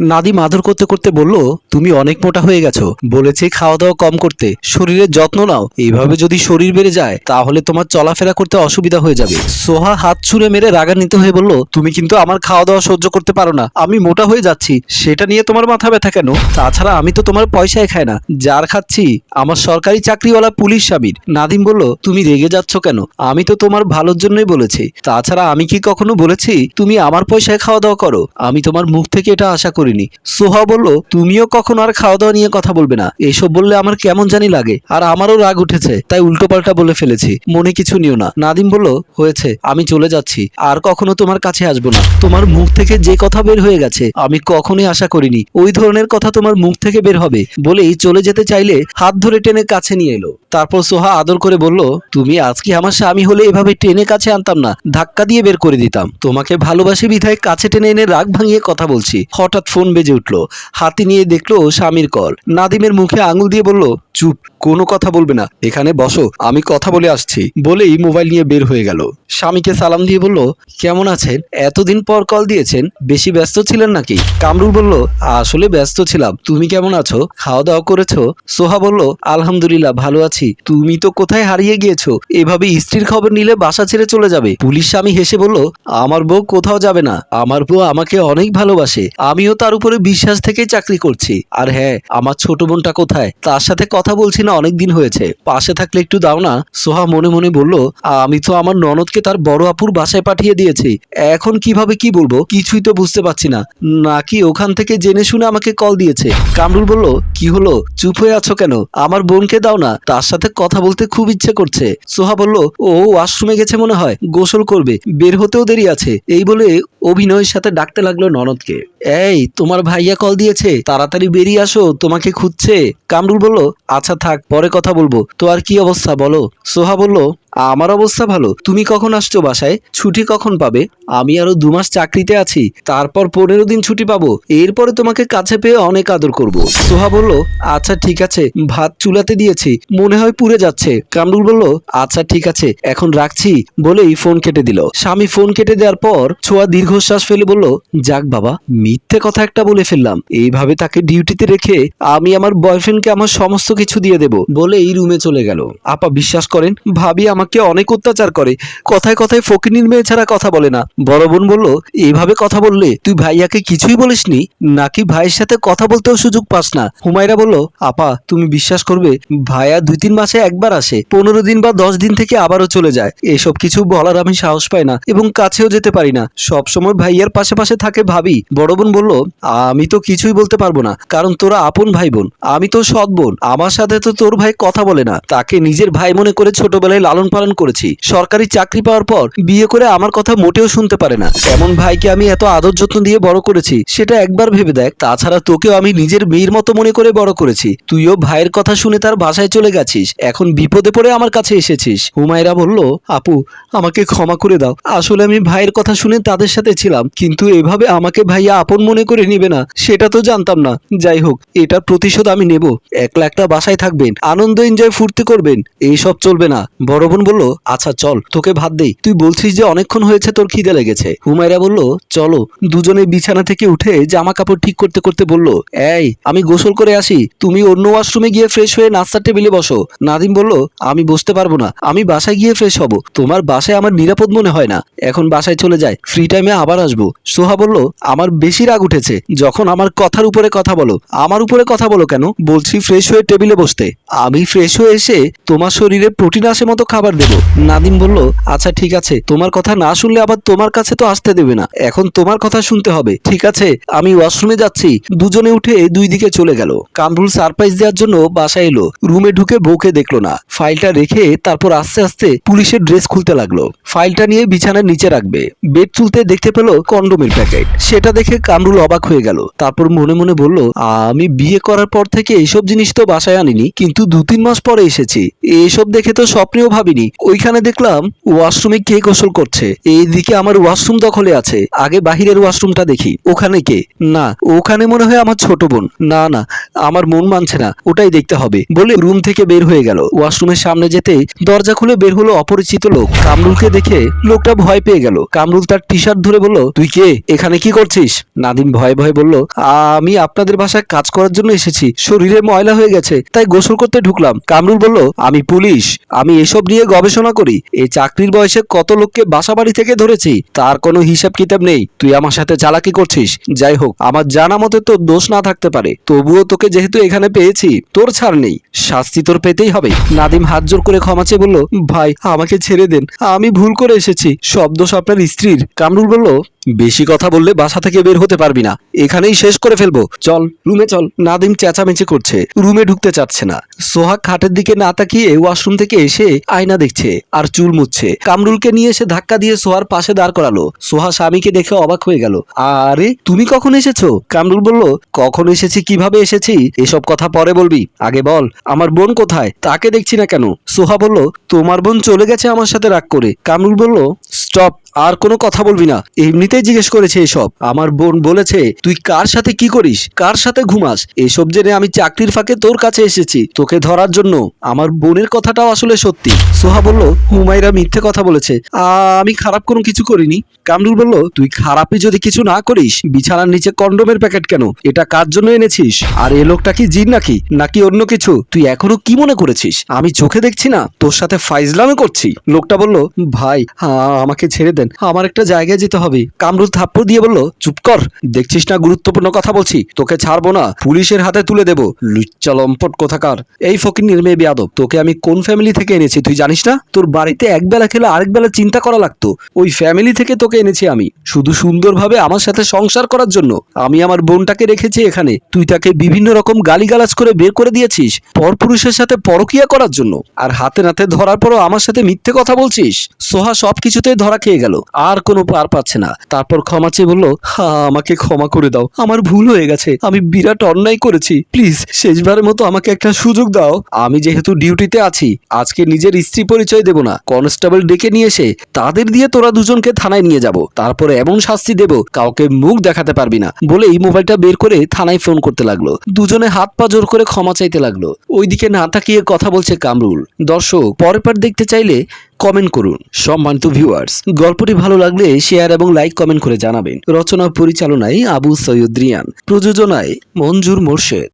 নাদিম আদর করতে করতে বলল, তুমি অনেক মোটা হয়ে গেছো। বলেছি খাওয়া দাওয়া কম করতে। শরীরের যত্ন নাও। এইভাবে যদি শরীর বেড়ে যায়, তাহলে তোমার চলাফেরা করতে অসুবিধা হয়ে যাবে। সোহা হাত ছুঁড়ে মেরে রাগান্বিত হয়ে বলল, তুমি কিন্তু আমার খাওয়া দাওয়া সহ্য করতে পারো না। আমি মোটা হয়ে যাচ্ছি। সেটা নিয়ে তোমার মাথা ব্যথা কেন? তাছাড়া আমি তো তোমার পয়সায় খাই না। যার খাচ্ছি, আমার সরকারি চাকরিওয়ালা পুলিশ স্বামীর নাদিম বলল, তুমি রেগে যাচ্ছ কেন? আমি তো তোমার ভালোর জন্যই বলেছি। তাছাড়া আমি কি কখনো বলেছি, তুমি আমার পয়সায় খাওয়া দাওয়া করো? আমি তোমার মুখ থেকে এটা আশা করিনি। সোহা বলল, তুমিও কখনো আর খাওয়া দাওয়া নিয়ে কথা বলবে না। এসব বললে আমার কেমন জানি লাগে। আর আমারও রাগ উঠেছে, তাই উল্টোপাল্টা বলে ফেলেছি। মনে কিছু নিও না। নাদিম বলল, হয়েছে, আমি চলে যাচ্ছি। আর কখনো তোমার কাছে আসব না। তোমার মুখ থেকে যে কথা বের হয়ে গেছে, আমি কখনোই আশা করিনি। ওই ধরনের কথা তোমার মুখ থেকে বের হবে। বলেই চলে যেতে চাইলে হাত ধরে টেনে কাছে নিয়ে এলো। তারপর সোহা আদর করে বলল, তুমি আজকে আমার স্বামী হলে এভাবে টেনে কাছে আনতাম না। ধাক্কা দিয়ে বের করে দিতাম। তোমাকে ভালোবাসি বিধায় কাছে টেনে এনে রাগ ভাঙিয়ে কথা বলছি। হঠাৎ ফোন বেজে উঠল। হাতি নিয়ে দেখল স্বামীর কল। নাদিমের মুখে আঙুল দিয়ে বলল চুপ। কোনো কথা বলবে না। এখানে বসো, আমি কথা বলে আসছি। বলেই মোবাইল নিয়ে বের হয়ে গেল। স্বামীকে সালাম দিয়ে বলল, কেমন আছেন? এতদিন পর কল দিয়েছেন। বেশি ব্যস্ত ছিলেন নাকি? কামরুল বলল, আসলে ব্যস্ত ছিলাম। তুমি কেমন আছো? খাওয়া দাওয়া করেছ? সোহা বলল, আলহামদুলিল্লাহ, ভালো আছি। তুমি তো কোথায় হারিয়ে গিয়েছো? এভাবে স্ত্রীর খবর নিলে বাসা ছেড়ে চলে যাবে। পুলিশ স্বামী হেসে বলল, আমার বউ কোথাও যাবে না। আমার বউ আমাকে অনেক ভালোবাসে। আমিও তার উপরে বিশ্বাস থেকে চাকরি করছি। আর হ্যাঁ আমার ছোট বোনটা কোথায়? তার সাথে কথা বলছি না অনেক দিন হয়েছে। পাশে থাকলে একটু দাও না। সোহা মনে মনে বলল, আমি তো আমার ননদকে তার বড় আপুর বাসায় পাঠিয়ে দিয়েছি। এখন কীভাবে কি বলব? কিছুই তো বুঝতে পারছি না। নাকি ওখান থেকে জেনে শুনে আমাকে কল দিয়েছে? কামরুল বলল, কি হলো? চুপ হয়ে আছো কেন? আমার বোনকে দাও না। তার সাথে কথা বলতে খুব ইচ্ছে করছে। সোহা বলল, ও ওয়াশরুমে গেছে মনে হয়। গোসল করবে। বের হতেও দেরি আছে। এই বলে অভিনয়ের সাথে ডাকতে লাগল ননদকে। এই, তোমার ভাইয়া কল দিয়েছে। তাড়াতাড়ি বেরিয়ে আসো। তোমাকে খুঁজছে। কামরুল বলল আচ্ছা থাক। পরে কথা বলব। তো আর কি অবস্থা বলো? সোহা বলল, আমার অবস্থা ভালো। তুমি কখন আসছো বাসায়? ছুটি কখন পাবে? আমি আরও দু মাস চাকরিতে আছি। তারপর পনেরো দিন ছুটি পাবো। এরপরে তোমাকে কাছে পেয়ে অনেক আদর করব। সোহা বলল আচ্ছা ঠিক আছে। ভাত চুলাতে দিয়েছি। মনে হয় পুড়ে যাচ্ছে। কামরুল বলল আচ্ছা ঠিক আছে। এখন রাখছি। বলেই ফোন কেটে দিল। স্বামী ফোন কেটে দেওয়ার পর ছোঁয়া দীর্ঘশ্বাস ফেলে বলল, যাক বাবা, মিথ্যে কথা একটা বলে ফেললাম। এইভাবে তাকে ডিউটিতে রেখে আমি আমার বয়ফ্রেন্ডকে আমার সমস্ত কিছু দিয়ে দেব। বলে এই রুমে চলে গেল। আপা বিশ্বাস করেন, ভাবি আমাকে অনেক অত্যাচার করে। কথায় কথায় ফকিনির মেয়ে ছাড়া কথা বলে না। বড় বোন বলল, এইভাবে কথা বললে তুই ভাইয়াকে কিছুই বলিসনি? নাকি ভাইয়ের সাথে কথা বলতেও সুযোগ পাস না? হুমায়রা বলল, আপা, তুমি বিশ্বাস করবে, ভাইয়া দুই তিন মাসে একবার আসে। পনেরো দিন বা দশ দিন থেকে আবারও চলে যায়। এসব কিছু বলার আমি সাহস পাই না এবং কাছেও যেতে পারি না। সব সময় ভাইয়ার পাশে পাশে থাকে ভাবি। বড় বোন বলল, আমি তো কিছুই বলতে পারব না, কারণ তোরা আপন ভাই বোন। আমি তো সৎ বোন। আমার সাথে তো তোর ভাই কথা বলে না। তাকে নিজের ভাই মনে করে ছোটবেলায় লালন পালন করেছি। সরকারি চাকরি পাওয়ার পর বিয়ে করে আমার কথা মোটেও শুনতে পারে না। এমন ভাইকে আমি এত আদর যত্ন দিয়ে বড় করেছি, সেটা একবার ভেবে দেখ। তাছাড়া তোকেও আমি নিজের মেয়ের মতো মনে করে বড় করেছি। তুইও ভাইয়ের কথা শুনে তার বাসায় চলে গেছিস। এখন বিপদে পড়ে আমার কাছে এসেছিস। হুমায়রা বলল, আপু, আমাকে ক্ষমা করে দাও। আসলে আমি ভাইয়ের কথা শুনে তাদের সাথে ছিলাম, কিন্তু এভাবে আমাকে ভাইয়া আপন মনে করে নিবে না, সেটা তো জানতাম না। যাই হোক, এটার প্রতিশোধ আমি নেব। একলা একটা বাসায় থাকবেন আনন্দ এনজয় ফুর্তি করবেন এইসব চলবে না। বড় বোন বলল আচ্ছা চল, তোকে ভাত দেই। তুই বলছিস যে অনেকক্ষণ হয়েছে তোর খিদে লেগেছে। হুমায়রা বলল, চলো। দুজনে বিছানা থেকে উঠে জামা কাপড় ঠিক করতে করতে বলল, এই, আমি গোসল করে আসি। তুমি অন্য ওয়াশরুমে গিয়ে ফ্রেশ হয়ে নাস্তার টেবিলে বসো। নাদিম বলল, আমি বসতে পারব না। আমি বাসায় গিয়ে ফ্রেশ হব। তোমার বাসায় আমার নিরাপদ মনে হয় না। এখন বাসায় চলে যায় ফ্রি টাইমে আবার আসব। সোহা বলল, আমার বেশি রাগ উঠেছে। যখন আমার কথার উপরে কথা বলো। আমার উপরে কথা বলো কেন? বলছি ফ্রেশ হয়ে টেবিলে বসতে। আমি ফ্রেশ হয়ে এসে তোমার শরীরে প্রোটিন আসে মতো খাবার দেব। নাদিম বলল আচ্ছা ঠিক আছে। তোমার কথা না শুনলে আবার তোমার কাছে তো আসতে দেবে না। এখন তোমার কথা শুনতে হবে, ঠিক আছে? আমি ওয়াশরুমে যাচ্ছি। দুজনে উঠে দুই দিকে চলে গেল। কামরুল সারপ্রাইজ দেওয়ার জন্য বাসায় এলো। রুমে ঢুকে বউকে দেখল না। ফাইলটা রেখে তারপর আস্তে আস্তে পুলিশের ড্রেস খুলতে লাগল। ফাইলটা নিয়ে বিছানার নিচে রাখবে। বেড তুলতে দেখতে পেল কন্ডোমের প্যাকেট সেটা দেখে কামরুল অবাক হয়ে গেল। তারপর মনে মনে বলল, আমি বিয়ে করার পর থেকে এইসব জিনিস তো বাসায় আনিনি। কিন্তু দু তিন মাস পরে এসেছি। এইসব দেখে তো স্বপ্নেও ভাবিনি। ওইখানে দেখলাম ওয়াশরুমে কে গোসল করছে। এইদিকে আমার ওয়াশরুম দখলে আছে। আগে বাহিরের ওয়াশরুমটা দেখি। ওখানে কে? না, ওখানে মনে হয় আমার ছোট বোন। না না, আমার মন মানছে না। ওটাই দেখতে হবে বলে রুম থেকে বের হয়ে গেল। ওয়াশরুমের সামনে যেতে দরজা খুলে বের হলো অপরিচিত লোক। কামরুলকে দেখে লোকটা ভয় পেয়ে গেল। কামরুল তার টি শার্ট ধরে বলল, তুই কে? এখানে কি করছিস? নাদিম ভয়ে ভয়ে বলল, আমি আপনাদের বাসায় কাজ করার জন্য এসেছি। শরীরে ময়লা হয়ে গেছে, তাই গোসল করতে ঢুকলাম। কামরুল বলল, আমি পুলিশ, আমি এসব নিয়ে গবেষণা করি। এই চাকরির বয়সে কত লোককে বাসা বাড়ি থেকে ধরেছি, তার কোনো হিসাব কিতাব নেই। তুই আমার সাথে চালাকি করছিস। যাই হোক, আমার জানা মতে তোর দোষ না থাকতে পারে। তবুও তোকে যেহেতু এখানে পেয়েছি, তোর ছাড় নেই। শাস্তি তোর পেতেই হবে। নাদিম হাত জোর করে ক্ষমা চেয়ে বলল, ভাই, আমাকে ছেড়ে দেন। আমি ভুল করে এসেছি। সব দোষ আপনার স্ত্রীর। কামরুল বলল বেশি কথা বললে বাসা থেকে বের হতে পারবি না। এখানেই শেষ করে ফেলব। চল, রুমে চল। নাদিম চেঁচামেচি করছে। রুমে ঢুকতে চাচ্ছে না। সোহাগ খাটের দিকে না তাকিয়ে ওয়াশরুম থেকে এসে আয়না দেখছে আর চুল মুছছে। কামরুলকে নিয়ে এসে ধাক্কা দিয়ে সোহার পাশে দাঁড় করালো। সোহা স্বামীকে দেখে অবাক হয়ে গেল। আরে, তুমি কখন এসেছ? কামরুল বলল, কখন এসেছি, কীভাবে এসেছি? এসব কথা পরে বলবি। আগে বল, আমার বোন কোথায়? তাকে দেখছি না কেন? সোহা বলল, তোমার বোন চলে গেছে আমার সাথে রাগ করে। কামরুল বলল, স্টপ আর কোনো কথা বলবি না। এমনিতেই জিজ্ঞেস করেছে এসব। আমার বোন বলেছে, তুই কার সাথে কি করিস? কার সাথে ঘুমাস? এসব জেনে আমি চাকরির ফাঁকে তোর কাছে এসেছি, তোকে ধরার জন্য। আমার বোনের কথাটাও আসলে সত্যি। সোহা বলল হুমাইরা মিথ্যে কথা বলেছে। আমি খারাপ কোনো কিছু করিনি। কামরুল বলল, তুই খারাপই যদি কিছু না করিস, বিছানার নিচে কন্ডোমের প্যাকেট কেন? এটা কার জন্য এনেছিস? আর এ লোকটা কি জিন নাকি? নাকি অন্য কিছু? তুই এখনও কি মনে করেছিস? আমি চোখে দেখছি না, তোর সাথে ফাইজলামে করছি। লোকটা বলল, ভাই আমাকে ছেড়ে দেন। আমার একটা জায়গায় যেতে হবে। কামরুল থাপ্পড় দিয়ে বলল, চুপ কর, দেখছিস না গুরুত্বপূর্ণ কথা বলছি? তোকে ছাড়বো না, পুলিশের হাতে তুলে দেবো। লুচ্চা লম্পট কোথাকার? এই ফকির মেয়ে বিয়াদব, তোকে আমি কোন ফ্যামিলি থেকে এনেছি, তুই জানিস না? তোর বাড়িতে একবেলা খেলে আরেক বেলা চিন্তা করা লাগতো। ওই ফ্যামিলি থেকে তোকে এনেছি আমি, শুধু সুন্দরভাবে আমার সাথে সংসার করার জন্য। আমি আমার বোনটাকে রেখেছি এখানে। তুই তাকে বিভিন্ন রকম গালিগালাজ করে বের করে দিয়েছিস, পরপুরুষের সাথে পরকিয়া করার জন্য। আর হাতে নাতে ধরার পরও আমার সাথে মিথ্যে কথা বলছিস? সোহা সবকিছুতেই ধরা খেয়ে গেল। আর কোনো পার পাচ্ছে না। তারপর ক্ষমা চেয়ে বলল, হা, আমাকে ক্ষমা করে দাও। আমার ভুল হয়ে গেছে। আমি বিরাট অন্যায় করেছি। প্লিজ, শেষবারের মতো আমাকে একটা সুযোগ দাও। আমি যেহেতু ডিউটিতে আছি, আজকে নিজের স্ত্রী পরিচয় দেব না। কনস্টেবল ডেকে নিয়ে এসে তাদের দিয়ে তোরা দুজনকে থানায় নিয়ে যাব। তারপরে এমন শাস্তি দেব, কাউকে মুখ দেখাতে পারবি না। বলে এই মোবাইলটা বের করে থানায় ফোন করতে লাগল। দুজনে হাত পা জোর করে ক্ষমা চাইতে লাগল। ওইদিকে না তাকিয়ে কথা বলছে কামরুল। দর্শক, পরের পার দেখতে চাইলে কমেন্ট করুন। সম্মানিত ভিউয়ার্স গল্পটি ভালো লাগলে শেয়ার এবং লাইক কমেন্ট করে জানাবেন। রচনা পরিচালনায় আবু সৈয়দ রিয়ান, প্রযোজনায় মঞ্জুর মোর্শেদ।